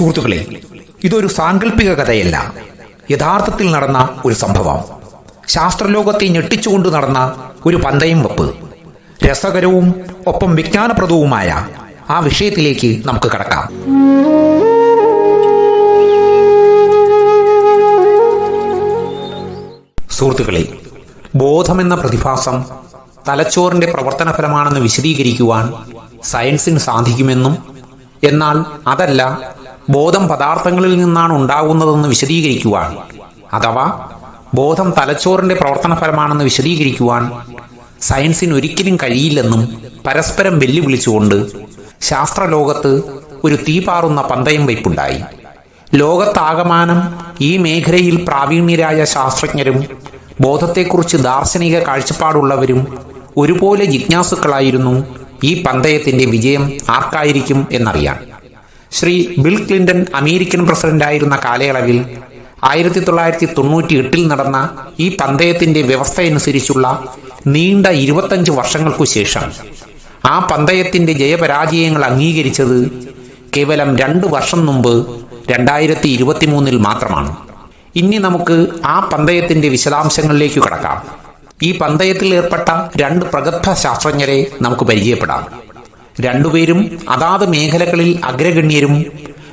സുഹൃത്തുക്കളെ ഇതൊരു സാങ്കല്പിക കഥയല്ല. യഥാർത്ഥത്തിൽ നടന്ന ഒരു സംഭവം. ശാസ്ത്രലോകത്തെ ഞെട്ടിച്ചുകൊണ്ട് നടന്ന ഒരു പന്തയം വെപ്പ്. രസകരവും ഒപ്പം വിജ്ഞാനപ്രദവുമായ ആ വിഷയത്തിലേക്ക് നമുക്ക് കടക്കാം. സുഹൃത്തുക്കളെ ബോധമെന്ന പ്രതിഭാസം തലച്ചോറിന്റെ പ്രവർത്തന ഫലമാണെന്ന് വിശദീകരിക്കുവാൻ സയൻസിന് സാധിക്കുമെന്നും എന്നാൽ അതല്ല ബോധം പദാർത്ഥങ്ങളിൽ നിന്നാണ് ഉണ്ടാകുന്നതെന്ന് വിശദീകരിക്കുവാൻ അഥവാ ബോധം തലച്ചോറിന്റെ പ്രവർത്തന ഫലമാണെന്ന് വിശദീകരിക്കുവാൻ സയൻസിന് ഒരിക്കലും കഴിയില്ലെന്നും പരസ്പരം വെല്ലുവിളിച്ചുകൊണ്ട് ശാസ്ത്രലോകത്ത് ഒരു തീപാറുന്ന പന്തയം വയ്പുണ്ടായി ലോകത്താകമാനം ഈ മേഖലയിൽ പ്രാവീണ്യരായ ശാസ്ത്രജ്ഞരും ബോധത്തെക്കുറിച്ച് ദാർശനിക കാഴ്ചപ്പാടുള്ളവരും ഒരുപോലെ ജിജ്ഞാസുക്കളായിരുന്നു ഈ പന്തയത്തിന്റെ വിജയം ആർക്കായിരിക്കും എന്നറിയാൻ. ശ്രീ ബിൽ ക്ലിന്റൺ അമേരിക്കൻ പ്രസിഡന്റായിരുന്ന കാലയളവിൽ ആയിരത്തി തൊള്ളായിരത്തി തൊണ്ണൂറ്റി എട്ടിൽ നടന്ന ഈ പന്തയത്തിന്റെ വ്യവസ്ഥയനുസരിച്ചുള്ള നീണ്ട ഇരുപത്തഞ്ച് വർഷങ്ങൾക്കു ശേഷം ആ പന്തയത്തിന്റെ ജയപരാജയങ്ങൾ അംഗീകരിച്ചത് കേവലം രണ്ട് വർഷം മുമ്പ് രണ്ടായിരത്തി ഇരുപത്തിമൂന്നിൽ മാത്രമാണ്. ഇനി നമുക്ക് ആ പന്തയത്തിന്റെ വിശദാംശങ്ങളിലേക്ക് കടക്കാം. ഈ പന്തയത്തിൽ ഏർപ്പെട്ട രണ്ട് പ്രഗത്ഭ ശാസ്ത്രജ്ഞരെ നമുക്ക് പരിചയപ്പെടാം. രണ്ടുപേരും അതാത് മേഖലകളിൽ അഗ്രഗണ്യരും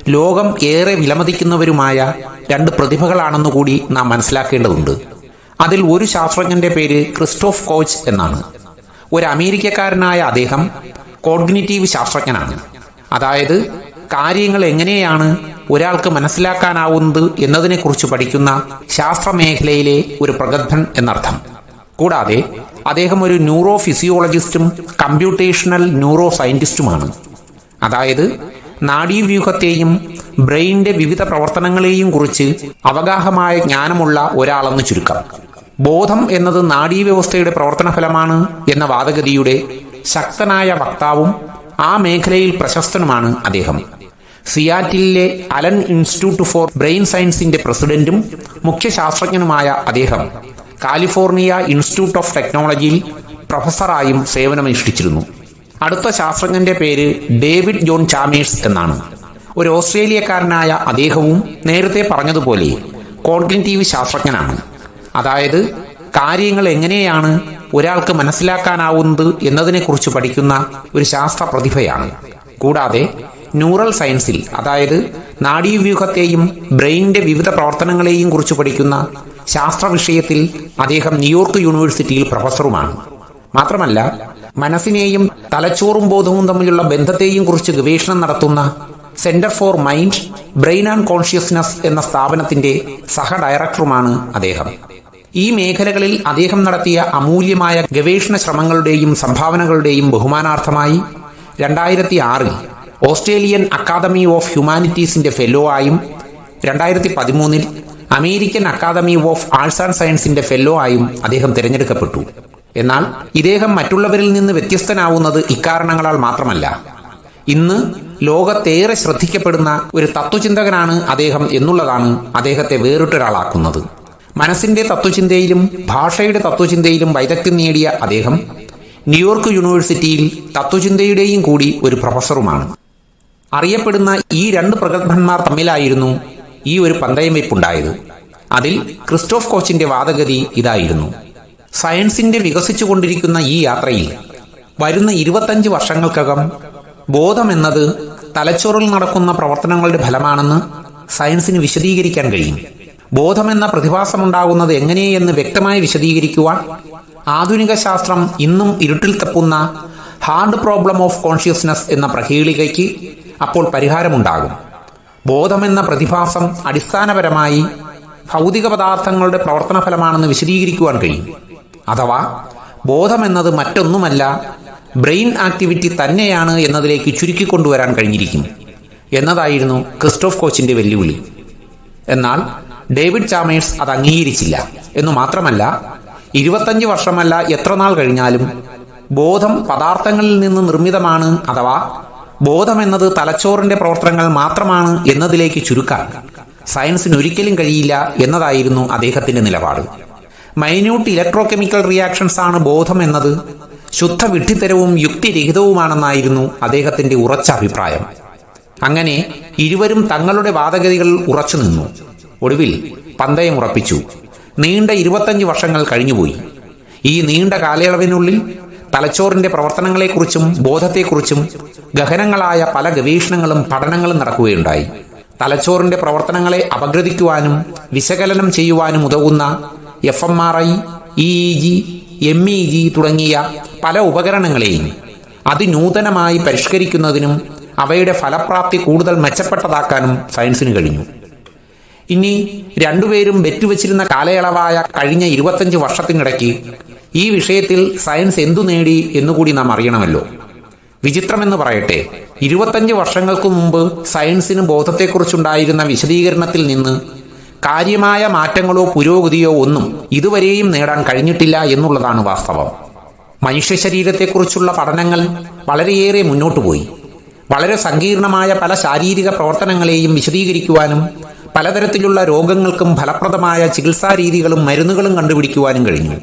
ലോകം ഏറെ വിലമതിക്കുന്നവരുമായ രണ്ട് പ്രതിഭകളാണെന്ന് കൂടി നാം മനസ്സിലാക്കേണ്ടതുണ്ട്. അതിൽ ഒരു ശാസ്ത്രജ്ഞന്റെ പേര് ക്രിസ്റ്റോഫ് കോച്ച് എന്നാണ്. ഒരു അമേരിക്കക്കാരനായ അദ്ദേഹം കോഗ്നിറ്റീവ് ശാസ്ത്രജ്ഞനാണ്. അതായത് കാര്യങ്ങൾ എങ്ങനെയാണ് ഒരാൾക്ക് മനസ്സിലാക്കാനാവുന്നത് എന്നതിനെക്കുറിച്ച് പഠിക്കുന്ന ശാസ്ത്രമേഖലയിലെ ഒരു പ്രഗത്ഭൻ എന്നർത്ഥം. കൂടാതെ അദ്ദേഹം ഒരു ന്യൂറോ ഫിസിയോളജിസ്റ്റും കമ്പ്യൂട്ടേഷണൽ ന്യൂറോ സയന്റിസ്റ്റുമാണ് അതായത് നാഡീവ്യൂഹത്തെയും ബ്രെയിനിന്റെ വിവിധ പ്രവർത്തനങ്ങളെയും കുറിച്ച് അവഗാഹമായ ജ്ഞാനമുള്ള ഒരാളെന്ന് ചുരുക്കം. ബോധം എന്നത് നാഡീവ്യവസ്ഥയുടെ പ്രവർത്തന ഫലമാണ് എന്ന വാദഗതിയുടെ ശക്തനായ വക്താവും ആ മേഖലയിൽ പ്രശസ്തനുമാണ് അദ്ദേഹം. സിയാറ്റിലെ അലൻ ഇൻസ്റ്റിറ്റ്യൂട്ട് ഫോർ ബ്രെയിൻ സയൻസിന്റെ പ്രസിഡന്റും മുഖ്യ ശാസ്ത്രജ്ഞനുമായ അദ്ദേഹം. കാലിഫോർണിയ ഇൻസ്റ്റിറ്റ്യൂട്ട് ഓഫ് ടെക്നോളജിയിൽ പ്രൊഫസറായും സേവനമനുഷ്ഠിച്ചിരുന്നു. അടുത്ത ശാസ്ത്രജ്ഞന്റെ പേര് ഡേവിഡ് ജോൺ ചാമേഴ്സ് എന്നാണ്. ഒരു ഓസ്ട്രേലിയക്കാരനായ അദ്ദേഹവും നേരത്തെ പറഞ്ഞതുപോലെ കോഗ്നിറ്റീവ് ശാസ്ത്രജ്ഞനാണ്. അതായത് കാര്യങ്ങൾ എങ്ങനെയാണ് ഒരാൾക്ക് മനസ്സിലാക്കാനാവുന്നത് എന്നതിനെക്കുറിച്ച് പഠിക്കുന്ന ഒരു ശാസ്ത്ര പ്രതിഭയാണ് കൂടാതെ ന്യൂറൽ സയൻസിൽ അതായത് നാഡീവ്യൂഹത്തെയും ബ്രെയിനിന്റെ വിവിധ പ്രവർത്തനങ്ങളെയും കുറിച്ച് പഠിക്കുന്ന ശാസ്ത്ര വിഷയത്തിൽ അദ്ദേഹം ന്യൂയോർക്ക് യൂണിവേഴ്സിറ്റിയിൽ പ്രൊഫസറുമാണ്. മാത്രമല്ല മനസ്സിനെയും തലച്ചോറും ബോധവും തമ്മിലുള്ള ബന്ധത്തെയും കുറിച്ച് ഗവേഷണം നടത്തുന്ന centre for mind brain and consciousness എന്ന സ്ഥാപനത്തിന്റെ സഹ ഡയറക്ടറുമാണ് അദ്ദേഹം. ഈ മേഖലകളിൽ അദ്ദേഹം നടത്തിയ അമൂല്യമായ ഗവേഷണ ശ്രമങ്ങളുടെയും സംഭാവനകളുടെയും ബഹുമാനാർത്ഥമായി രണ്ടായിരത്തി ആറിൽ ഓസ്ട്രേലിയൻ അക്കാദമി ഓഫ് ഹ്യൂമാനിറ്റീസിന്റെ ഫെല്ലോ ആയും രണ്ടായിരത്തി പതിമൂന്നിൽ American academy of arts and സയൻസിന്റെ ഫെല്ലോ ആയും അദ്ദേഹം തിരഞ്ഞെടുക്കപ്പെട്ടു. എന്നാൽ ഇദ്ദേഹം മറ്റുള്ളവരിൽ നിന്ന് വ്യത്യസ്തനാവുന്നത് ഇക്കാരണങ്ങളാൽ മാത്രമല്ല. ഇന്ന് ലോകത്തേറെ ശ്രദ്ധിക്കപ്പെടുന്ന ഒരു തത്വചിന്തകനാണ് അദ്ദേഹം എന്നുള്ളതാണ് അദ്ദേഹത്തെ വേറിട്ടൊരാളാക്കുന്നത്. മനസ്സിന്റെ തത്വചിന്തയിലും ഭാഷയുടെ തത്വചിന്തയിലും വൈദഗ്ധ്യം നേടിയ അദ്ദേഹം ന്യൂയോർക്ക് യൂണിവേഴ്സിറ്റിയിൽ തത്വചിന്തയുടെയും കൂടി ഒരു പ്രൊഫസറുമാണ്. അറിയപ്പെടുന്ന ഈ രണ്ട് പ്രഗത്ഭന്മാർ തമ്മിലായിരുന്നു ഈ ഒരു പന്തയം വെപ്പുണ്ടായത്. അതിൽ ക്രിസ്റ്റോഫ് കോച്ചിന്റെ വാദഗതി ഇതായിരുന്നു. സയൻസിന്റെ വികസിച്ചുകൊണ്ടിരിക്കുന്ന ഈ യാത്രയിൽ വരുന്ന ഇരുപത്തഞ്ച് വർഷങ്ങൾക്കകം ബോധം എന്നത് തലച്ചോറിൽ നടക്കുന്ന പ്രവർത്തനങ്ങളുടെ ഫലമാണെന്ന് സയൻസിന് വിശദീകരിക്കാൻ കഴിയും. ബോധമെന്ന പ്രതിഭാസമുണ്ടാകുന്നത് എങ്ങനെയെന്ന് വ്യക്തമായി വിശദീകരിക്കുവാൻ ആധുനിക ശാസ്ത്രം ഇന്നും ഇരുട്ടിൽ തപ്പുന്ന ഹാർഡ് പ്രോബ്ലം ഓഫ് കോൺഷ്യസ്നസ് എന്ന പ്രഹേളികയ്ക്ക് അപ്പോൾ പരിഹാരമുണ്ടാകും. ബോധമെന്ന പ്രതിഭാസം അടിസ്ഥാനപരമായി ഭൗതിക പദാർത്ഥങ്ങളുടെ പ്രവർത്തന ഫലമാണെന്ന് വിശദീകരിക്കുവാൻ കഴിയും. അഥവാ ബോധമെന്നത് മറ്റൊന്നുമല്ല ബ്രെയിൻ ആക്ടിവിറ്റി തന്നെയാണ് എന്നതിലേക്ക് ചുരുക്കിക്കൊണ്ടുവരാൻ കഴിഞ്ഞിരിക്കും. എന്നതായിരുന്നു ക്രിസ്റ്റോഫ് കോച്ചിന്റെ വെല്ലുവിളി. എന്നാൽ ഡേവിഡ് ചാമേഴ്സ് അത് അംഗീകരിച്ചില്ല. എന്നു മാത്രമല്ല ഇരുപത്തഞ്ച് വർഷമല്ല എത്ര നാൾ കഴിഞ്ഞാലും ബോധം പദാർത്ഥങ്ങളിൽ നിന്ന് നിർമ്മിതമാണ് അഥവാ ബോധം എന്നത് തലച്ചോറിന്റെ പ്രവർത്തനങ്ങൾ മാത്രമാണ് എന്നതിലേക്ക് ചുരുക്കാൻ സയൻസിന് ഒരിക്കലും കഴിയില്ല എന്നതായിരുന്നു അദ്ദേഹത്തിന്റെ നിലപാട്. മൈന്യൂട്ട് ഇലക്ട്രോ കെമിക്കൽ റിയാക്ഷൻസ് ആണ് ബോധം എന്നത്. ശുദ്ധ വിഡ്ഢിത്തരവും യുക്തിരഹിതവുമാണെന്നായിരുന്നു അദ്ദേഹത്തിന്റെ ഉറച്ച അഭിപ്രായം. അങ്ങനെ ഇരുവരും തങ്ങളുടെ വാദഗതികൾ ഉറച്ചു നിന്നു. ഒടുവിൽ പന്തയം ഉറപ്പിച്ചു. നീണ്ട ഇരുപത്തഞ്ച് വർഷങ്ങൾ കഴിഞ്ഞുപോയി. ഈ നീണ്ട കാലയളവിനുള്ളിൽ തലച്ചോറിന്റെ പ്രവർത്തനങ്ങളെക്കുറിച്ചും ബോധത്തെക്കുറിച്ചും ഗഹനങ്ങളായ പല ഗവേഷണങ്ങളും പഠനങ്ങളും നടക്കുകയുണ്ടായി. തലച്ചോറിന്റെ പ്രവർത്തനങ്ങളെ അപഗ്രഥിക്കുവാനും വിശകലനം ചെയ്യുവാനും ഉതകുന്ന F M R I E G M E G തുടങ്ങിയ പല ഉപകരണങ്ങളെയും അതിനൂതനമായി പരിഷ്കരിക്കുന്നതിനും അവയുടെ ഫലപ്രാപ്തി കൂടുതൽ മെച്ചപ്പെട്ടതാക്കാനും സയൻസിന് കഴിഞ്ഞു. ഇനി രണ്ടുപേരും വെറ്റുവച്ചിരുന്ന കാലയളവായ കഴിഞ്ഞ ഇരുപത്തഞ്ച് വർഷത്തിനിടയ്ക്ക് ഈ വിഷയത്തിൽ സയൻസ് എന്തു നേടി എന്നുകൂടി നാം അറിയണമല്ലോ. വിചിത്രമെന്ന് പറയട്ടെ ഇരുപത്തഞ്ച് വർഷങ്ങൾക്ക് മുമ്പ് സയൻസിന് ബോധത്തെക്കുറിച്ചുണ്ടായിരുന്ന വിശദീകരണത്തിൽ നിന്ന് കാര്യമായ മാറ്റങ്ങളോ പുരോഗതിയോ ഒന്നും ഇതുവരെയും നേടാൻ കഴിഞ്ഞിട്ടില്ല എന്നുള്ളതാണ് വാസ്തവം. മനുഷ്യ ശരീരത്തെക്കുറിച്ചുള്ള പഠനങ്ങൾ വളരെയേറെ മുന്നോട്ടു പോയി വളരെ സങ്കീർണമായ പല ശാരീരിക പ്രവർത്തനങ്ങളെയും വിശദീകരിക്കുവാനും പലതരത്തിലുള്ള രോഗങ്ങൾക്കും ഫലപ്രദമായ ചികിത്സാ രീതികളും മരുന്നുകളും കണ്ടുപിടിക്കുവാനും കഴിഞ്ഞു.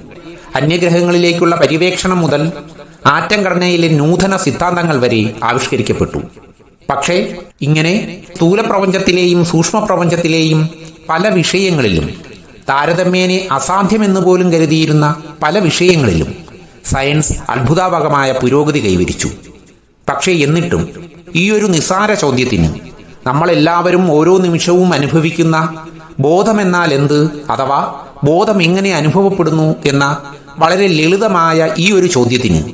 അന്യഗ്രഹങ്ങളിലേക്കുള്ള പര്യവേക്ഷണം മുതൽ ആറ്റം ഘടനയിലെ നൂതന സിദ്ധാന്തങ്ങൾ വരെ ആവിഷ്കരിക്കപ്പെട്ടു. പക്ഷേ ഇങ്ങനെ സ്ഥൂലപ്രപഞ്ചത്തിലെയും സൂക്ഷ്മപ്രപഞ്ചത്തിലെയും പല വിഷയങ്ങളിലും താരതമ്യേനെ അസാധ്യമെന്ന് പോലും കരുതിയിരുന്ന പല വിഷയങ്ങളിലും സയൻസ് അത്ഭുതാവകമായ പുരോഗതി കൈവരിച്ചു. പക്ഷേ എന്നിട്ടും ഈ ഒരു നിസാര ചോദ്യത്തിന് നമ്മളെല്ലാവരും ഓരോ നിമിഷവും അനുഭവിക്കുന്ന ബോധമെന്നാൽ എന്ത്? അഥവാ ബോധം എങ്ങനെ അനുഭവപ്പെടുന്നു എന്ന വളരെ ലളിതമായ ഈ ഒരു ചോദ്യത്തിന്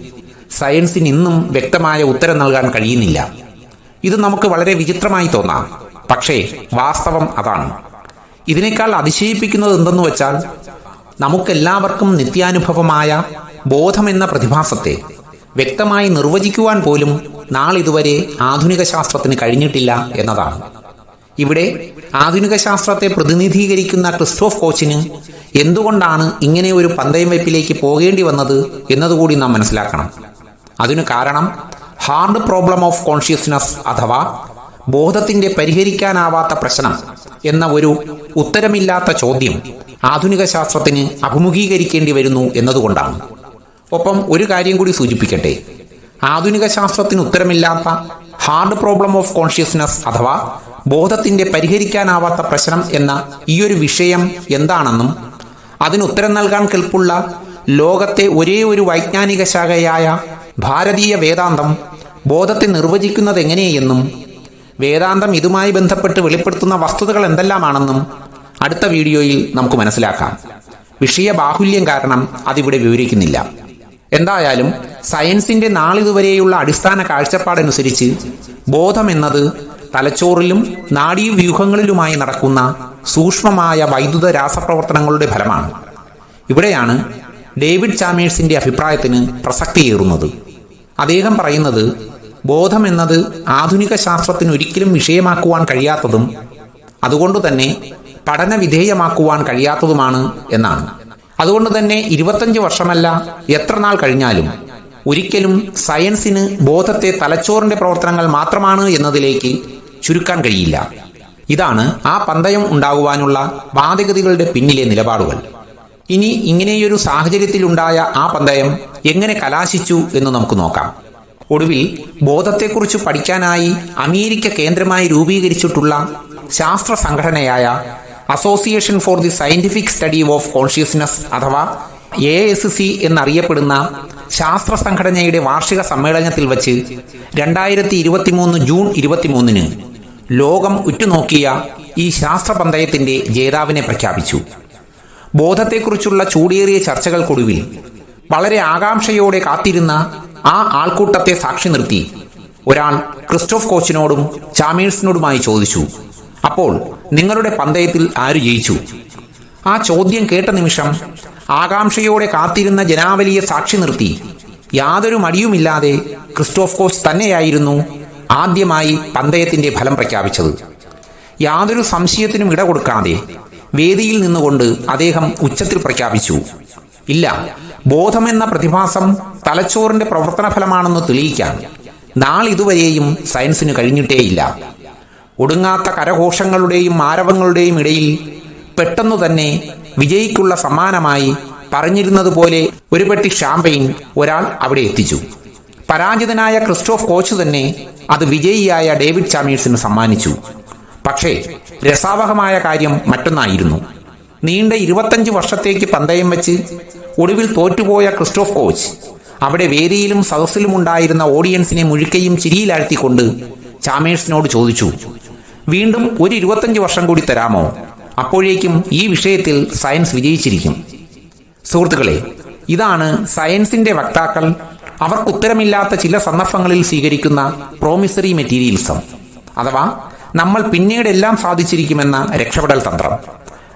സയൻസിന് ഇന്നും വ്യക്തമായ ഉത്തരം നൽകാൻ കഴിയുന്നില്ല. ഇത് നമുക്ക് വളരെ വിചിത്രമായി തോന്നാം. പക്ഷേ വാസ്തവം അതാണ്. ഇതിനേക്കാൾ അതിശയിപ്പിക്കുന്നത് എന്തെന്ന് വെച്ചാൽ നമുക്കെല്ലാവർക്കും നിത്യാനുഭവമായ ബോധമെന്ന പ്രതിഭാസത്തെ വ്യക്തമായി നിർവചിക്കുവാൻ പോലും നാളിതുവരെ ആധുനിക ശാസ്ത്രത്തിന് കഴിഞ്ഞിട്ടില്ല എന്നതാണ്. ഇവിടെ ആധുനിക ശാസ്ത്രത്തെ പ്രതിനിധീകരിക്കുന്ന ക്രിസ്റ്റോഫ് കോച്ചിന് എന്തുകൊണ്ടാണ് ഇങ്ങനെ ഒരു പന്തയം വെപ്പിലേക്ക് പോകേണ്ടി വന്നത് എന്നതുകൂടി നാം മനസ്സിലാക്കണം. അതിനു കാരണം ഹാർഡ് പ്രോബ്ലം ഓഫ് കോൺഷ്യസ്നസ് അഥവാ ബോധത്തിന്റെ പരിഹരിക്കാനാവാത്ത പ്രശ്നം എന്ന ഒരു ഉത്തരമില്ലാത്ത ചോദ്യം ആധുനിക ശാസ്ത്രത്തിന് അഭിമുഖീകരിക്കേണ്ടി വരുന്നു എന്നതുകൊണ്ടാണ്. ഒപ്പം ഒരു കാര്യം കൂടി സൂചിപ്പിക്കട്ടെ. ആധുനിക ശാസ്ത്രത്തിന് ഉത്തരമില്ലാത്ത ഹാർഡ് പ്രോബ്ലം ഓഫ് കോൺഷ്യസ്നസ് അഥവാ ബോധത്തിന്റെ പരിഹരിക്കാനാവാത്ത പ്രശ്നം എന്ന ഈ ഒരു വിഷയം എന്താണെന്നും അതിന് ഉത്തരം നൽകാൻ കെൽപ്പുള്ള ലോകത്തെ ഒരേ ഒരു വൈജ്ഞാനിക ശാഖയായ ഭാരതീയ വേദാന്തം ബോധത്തെ നിർവചിക്കുന്നത് എങ്ങനെയെന്നും വേദാന്തം ഇതുമായി ബന്ധപ്പെട്ട് വെളിപ്പെടുത്തുന്ന വസ്തുതകൾ എന്തെല്ലാമാണെന്നും അടുത്ത വീഡിയോയിൽ നമുക്ക് മനസ്സിലാക്കാം. വിഷയ ബാഹുല്യം കാരണം അതിവിടെ വിവരിക്കുന്നില്ല. എന്തായാലും സയൻസിന്റെ നാളിതുവരെയുള്ള അടിസ്ഥാന കാഴ്ചപ്പാടനുസരിച്ച് ബോധം എന്നത് തലച്ചോറിലും നാഡീവ്യൂഹങ്ങളിലുമായി നടക്കുന്ന സൂക്ഷ്മമായ വൈദ്യുത രാസപ്രവർത്തനങ്ങളുടെ ഫലമാണ്. ഇവിടെയാണ് ഡേവിഡ് ചാമേഴ്സിന്റെ അഭിപ്രായത്തിന് പ്രസക്തിയേറുന്നത്. അദ്ദേഹം പറയുന്നത് ബോധം എന്നത് ആധുനിക ശാസ്ത്രത്തിന് ഒരിക്കലും വിഷയമാക്കുവാൻ കഴിയാത്തതും അതുകൊണ്ടുതന്നെ പഠന വിധേയമാക്കുവാൻ കഴിയാത്തതുമാണ് എന്നാണ്. അതുകൊണ്ട് തന്നെ ഇരുപത്തഞ്ച് വർഷമല്ല എത്ര നാൾ കഴിഞ്ഞാലും ഒരിക്കലും സയൻസിന് ബോധത്തെ തലച്ചോറിന്റെ പ്രവർത്തനങ്ങൾ മാത്രമാണ് എന്നതിലേക്ക് ചുരുക്കാൻ കഴിയില്ല. ഇതാണ് ആ പന്തയം ഉണ്ടാകുവാനുള്ള വാദഗതികളുടെ പിന്നിലെ നിലപാടുകൾ. ഇനി ഇങ്ങനെയൊരു സാഹചര്യത്തിലുണ്ടായ ആ പന്തയം എങ്ങനെ കലാശിച്ചു എന്ന് നമുക്ക് നോക്കാം. ഒടുവിൽ ബോധത്തെക്കുറിച്ച് പഠിക്കാനായി അമേരിക്ക കേന്ദ്രമായി രൂപീകരിച്ചിട്ടുള്ള ശാസ്ത്ര സംഘടനയായ association for the scientific study of consciousness അഥവാ എ എസ് സി എന്നറിയപ്പെടുന്ന ശാസ്ത്ര സംഘടനയുടെ വാർഷിക സമ്മേളനത്തിൽ വച്ച് രണ്ടായിരത്തി ഇരുപത്തിമൂന്ന് ജൂൺ ഇരുപത്തിമൂന്നിന് ലോകം ഉറ്റുനോക്കിയ ഈ ശാസ്ത്ര പന്തയത്തിന്റെ ജേതാവിനെ പ്രഖ്യാപിച്ചു. ബോധത്തെക്കുറിച്ചുള്ള ചൂടേറിയ ചർച്ചകൾക്കൊടുവിൽ വളരെ ആകാംക്ഷയോടെ കാത്തിരുന്ന ആ ആൾക്കൂട്ടത്തെ സാക്ഷി നിർത്തി ഒരാൾ ക്രിസ്റ്റോഫ് കോച്ചിനോടും ചാമേഴ്സിനോടുമായി ചോദിച്ചു. അപ്പോൾ നിങ്ങളുടെ പന്തയത്തിൽ ആര് ജയിച്ചു? ആ ചോദ്യം കേട്ട നിമിഷം ആകാംക്ഷയോടെ കാത്തിരുന്ന ജനാവലിയെ സാക്ഷി നിർത്തി. യാതൊരു മടിയുമില്ലാതെ ക്രിസ്റ്റോഫ് കോസ് തന്നെയായിരുന്നു ആദ്യമായി പന്തയത്തിന്റെ ഫലം പ്രഖ്യാപിച്ചത്. യാതൊരു സംശയത്തിനും ഇട കൊടുക്കാതെ വേദിയിൽ നിന്നുകൊണ്ട് അദ്ദേഹം ഉച്ചത്തിൽ പ്രഖ്യാപിച്ചു. ഇല്ല ബോധമെന്ന പ്രതിഭാസം തലച്ചോറിന്റെ പ്രവർത്തന ഫലമാണെന്ന് തെളിയിക്കാൻ നാളിതുവരെയും സയൻസിന് കഴിഞ്ഞിട്ടേയില്ല. ഒടുങ്ങാത്ത കരഘോഷങ്ങളുടെയും ആരവങ്ങളുടെയും ഇടയിൽ പെട്ടെന്നു തന്നെ വിജയിക്കുള്ള സമ്മാനമായി പറഞ്ഞിരുന്നതുപോലെ ഒരു പെട്ടി ഷാമ്പയിൻ ഒരാൾ അവിടെ എത്തിച്ചു. പരാജിതനായ ക്രിസ്റ്റോഫ് കോച്ച് തന്നെ അത് വിജയിയായ ഡേവിഡ് ചാമീഴ്സിന് സമ്മാനിച്ചു. പക്ഷേ രസാവഹമായ കാര്യം മറ്റൊന്നായിരുന്നു. നീണ്ട ഇരുപത്തഞ്ച് വർഷത്തേക്ക് പന്തയം വെച്ച് ഒടുവിൽ തോറ്റുപോയ ക്രിസ്റ്റോഫ് കോച്ച് അവിടെ വേദിയിലും സദസ്സിലും ഉണ്ടായിരുന്ന ഓഡിയൻസിനെ മുഴുക്കയും ചിരിയിലാഴ്ത്തിക്കൊണ്ട് ചാമേഴ്സിനോട് ചോദിച്ചു വീണ്ടും ഒരു ഇരുപത്തഞ്ച് വർഷം കൂടി തരാമോ? അപ്പോഴേക്കും ഈ വിഷയത്തിൽ സയൻസ് വിജയിച്ചിരിക്കും. സുഹൃത്തുക്കളെ ഇതാണ് സയൻസിന്റെ വക്താക്കൾ അവർക്ക് ഉത്തരമില്ലാത്ത ചില സന്ദർഭങ്ങളിൽ സ്വീകരിക്കുന്ന പ്രോമിസറി മെറ്റീരിയൽസം അഥവാ നമ്മൾ പിന്നീട് എല്ലാം സാധിച്ചിരിക്കുമെന്ന രക്ഷപ്പെടൽ തന്ത്രം.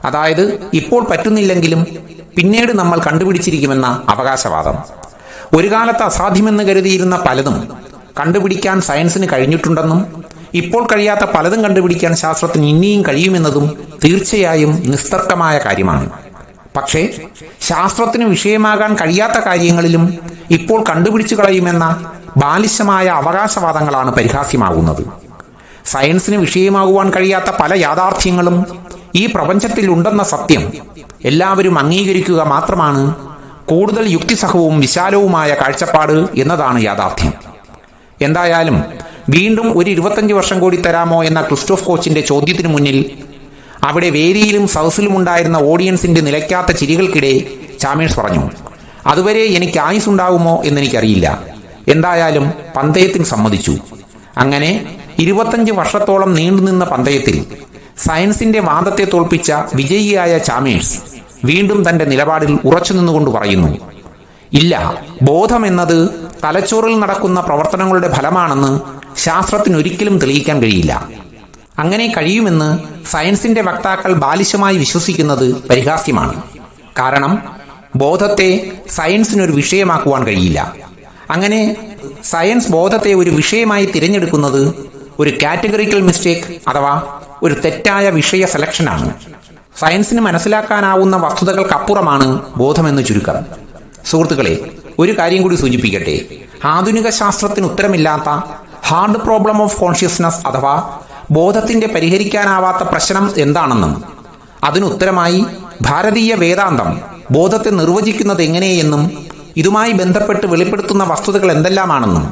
അതായത് ഇപ്പോൾ പറ്റുന്നില്ലെങ്കിലും പിന്നീട് നമ്മൾ കണ്ടുപിടിച്ചിരിക്കുമെന്ന അവകാശവാദം. ഒരു കാലത്ത് അസാധ്യമെന്ന് കരുതിയിരുന്ന പലതും കണ്ടുപിടിക്കാൻ സയൻസിന് കഴിഞ്ഞിട്ടുണ്ടെന്നും ഇപ്പോൾ കഴിയാത്ത പലതും കണ്ടുപിടിക്കാൻ ശാസ്ത്രത്തിന് ഇനിയും കഴിയുമെന്നതും തീർച്ചയായും നിസ്തർക്കമായ കാര്യമാണ്. പക്ഷേ ശാസ്ത്രത്തിന് വിഷയമാകാൻ കഴിയാത്ത കാര്യങ്ങളിലും ഇപ്പോൾ കണ്ടുപിടിച്ചു കളയുമെന്ന ബാലിശമായ അവകാശവാദങ്ങളാണ് പരിഹാസ്യമാകുന്നത്. സയൻസിന് വിഷയമാകുവാൻ കഴിയാത്ത പല യാഥാർത്ഥ്യങ്ങളും ഈ പ്രപഞ്ചത്തിൽ ഉണ്ടെന്ന സത്യം എല്ലാവരും അംഗീകരിക്കുക മാത്രമാണ് കൂടുതൽ യുക്തിസഹവും വിശാലവുമായ കാഴ്ചപ്പാട് എന്നതാണ് യാഥാർത്ഥ്യം. എന്തായാലും വീണ്ടും ഒരു ഇരുപത്തഞ്ച് വർഷം കൂടി തരാമോ എന്ന ക്രിസ്റ്റോഫ് കോച്ചിന്റെ ചോദ്യത്തിനു മുന്നിൽ അവിടെ വേദിയിലും സദസ്സിലും ഉണ്ടായിരുന്ന ഓഡിയൻസിന്റെ നിലയ്ക്കാത്ത ചിരികൾക്കിടെ ചാമേഴ്സ് പറഞ്ഞു അതുവരെ എനിക്ക് ആയുസ് ഉണ്ടാവുമോ എന്നെനിക്കറിയില്ല എന്തായാലും പന്തയത്തിൽ സമ്മതിച്ചു. അങ്ങനെ ഇരുപത്തഞ്ച് വർഷത്തോളം നീണ്ടുനിന്ന പന്തയത്തിൽ സയൻസിന്റെ വാദത്തെ തോൽപ്പിച്ച വിജയിയായ ചാമേഴ്സ് വീണ്ടും തന്റെ നിലപാടിൽ ഉറച്ചു നിന്നുകൊണ്ട് പറയുന്നു ഇല്ല ബോധമെന്നത് തലച്ചോറിൽ നടക്കുന്ന പ്രവർത്തനങ്ങളുടെ ഫലമാണെന്ന് ശാസ്ത്രത്തിന് ഒരിക്കലും തെളിയിക്കാൻ കഴിയില്ല. അങ്ങനെ കഴിയുമെന്ന് സയൻസിന്റെ വക്താക്കൾ ബാലിശമായി വിശ്വസിക്കുന്നത് പരിഹാസ്യമാണ്. കാരണം ബോധത്തെ സയൻസിനൊരു വിഷയമാക്കുവാൻ കഴിയില്ല. അങ്ങനെ സയൻസ് ബോധത്തെ ഒരു വിഷയമായി തിരഞ്ഞെടുക്കുന്നത് ഒരു കാറ്റഗറിക്കൽ മിസ്റ്റേക്ക് അഥവാ ഒരു തെറ്റായ വിഷയ സെലക്ഷനാണ് സയൻസിന് മനസ്സിലാക്കാനാവുന്ന വസ്തുതകൾക്കപ്പുറമാണ് ബോധമെന്ന് ചുരുക്കം. സുഹൃത്തുക്കളെ ഒരു കാര്യം കൂടി സൂചിപ്പിക്കട്ടെ. ആധുനിക ശാസ്ത്രത്തിന് ഉത്തരമില്ലാത്ത ഹാർഡ് പ്രോബ്ലം ഓഫ് കോൺഷ്യസ്നസ് അഥവാ ബോധത്തിന്റെ പരിഹരിക്കാനാവാത്ത പ്രശ്നം എന്താണെന്നും അതിനുത്തരമായി ഭാരതീയ വേദാന്തം ബോധത്തെ നിർവചിക്കുന്നത് എങ്ങനെയെന്നും ഇതുമായി ബന്ധപ്പെട്ട് വെളിപ്പെടുത്തുന്ന വസ്തുതകൾ എന്തെല്ലാമാണെന്നും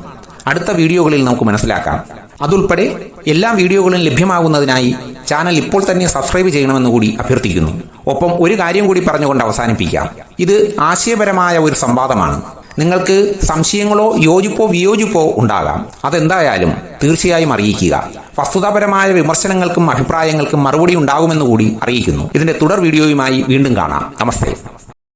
അടുത്ത വീഡിയോകളിൽ നമുക്ക് മനസ്സിലാക്കാം. അതുൾപ്പെടെ എല്ലാ വീഡിയോകളും ലഭ്യമാകുന്നതിനായി ചാനൽ ഇപ്പോൾ തന്നെ സബ്സ്ക്രൈബ് ചെയ്യണമെന്ന് കൂടി അഭ്യർത്ഥിക്കുന്നു. ഒപ്പം ഒരു കാര്യം കൂടി പറഞ്ഞുകൊണ്ട് അവസാനിപ്പിക്കാം. ഇത് ആശയപരമായ ഒരു സംവാദമാണ്. നിങ്ങൾക്ക് സംശയങ്ങളോ യോജിപ്പോ വിയോജിപ്പോ ഉണ്ടാകാം. അതെന്തായാലും തീർച്ചയായും അറിയിക്കുക. വസ്തുതാപരമായ വിമർശനങ്ങൾക്കും അഭിപ്രായങ്ങൾക്കും മറുപടി ഉണ്ടാകുമെന്ന് കൂടി അറിയിക്കുന്നു. ഇതിന്റെ തുടർ വീഡിയോയുമായി വീണ്ടും കാണാം. നമസ്തേ.